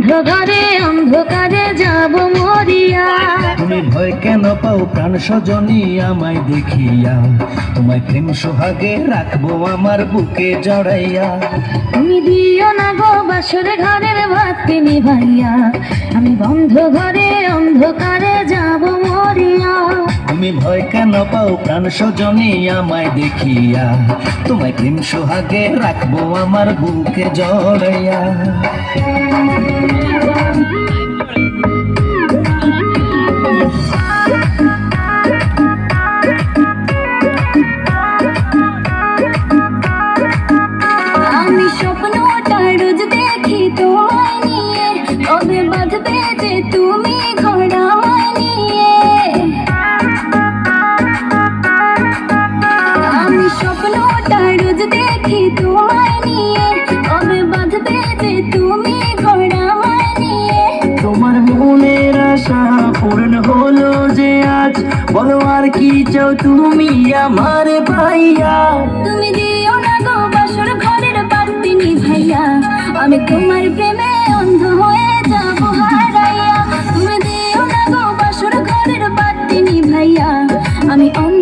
অন্ধকারে অন্ধকারে যাব মরিয়া। তুমি ভয় কেন পাও প্রাণ সজনী আমায় দেখিয়া? তোমায় প্রেম সোহাগে রাখব আমার বুকে জড়াইয়া। তুমি দিও না গো বাসরে ঘরের ভাত তিনি ভাইয়া আমি বন্ধ ঘরে অন্ধকারে যাব মরিয়া। তুমি ভয় কেন পাও প্রাণ সজনী আমায় দেখিয়া? তোমায় প্রেম সোহাগে রাখব আমার বুকে জড়াইয়া। বলো কি চাও তুমি আমার ভাইয়া? তুমি দিও না গো বাসর ঘরের পাত্তি ভাইয়া আমি তোমার প্রেমে অন্ধ হয়ে যাব হারাইয়া। তুমি দিও না গো বাসর ঘরের পাত্তি ভাইয়া আমি অন্ধ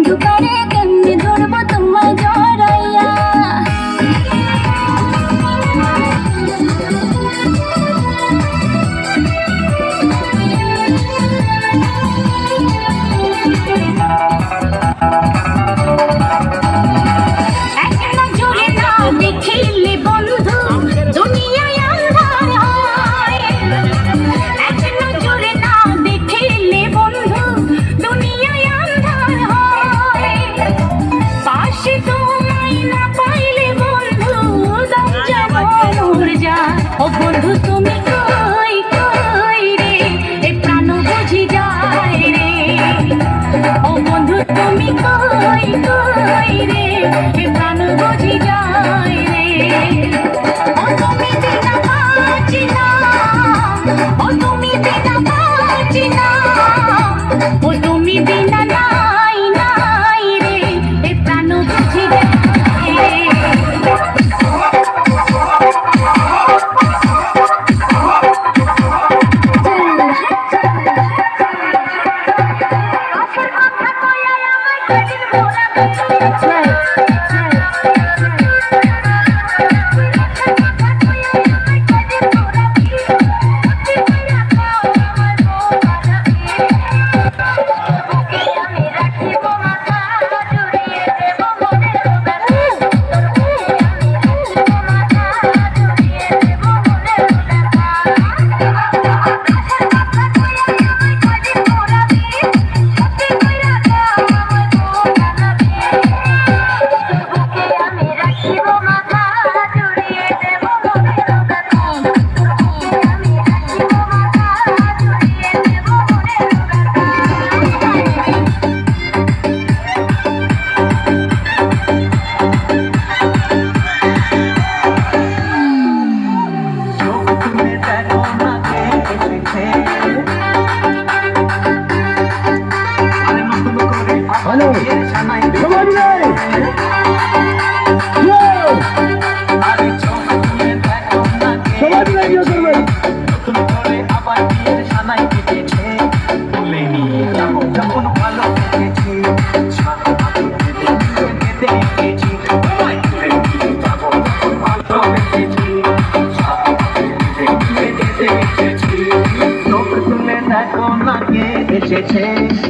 Take it.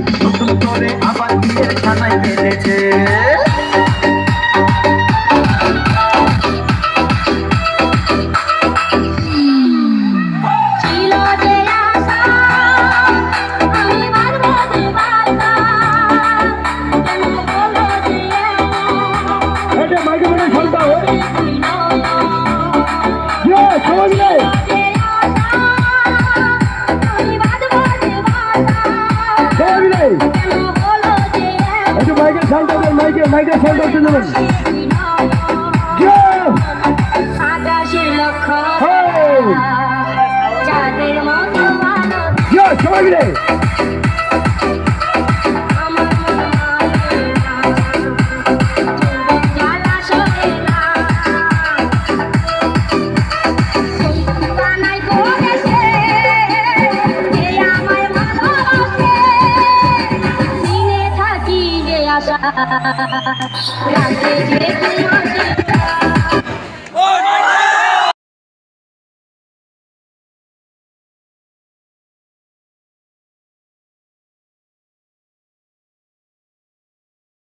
সাইডে সাইডে উঠে যাবেন সবাই মিলে। なんて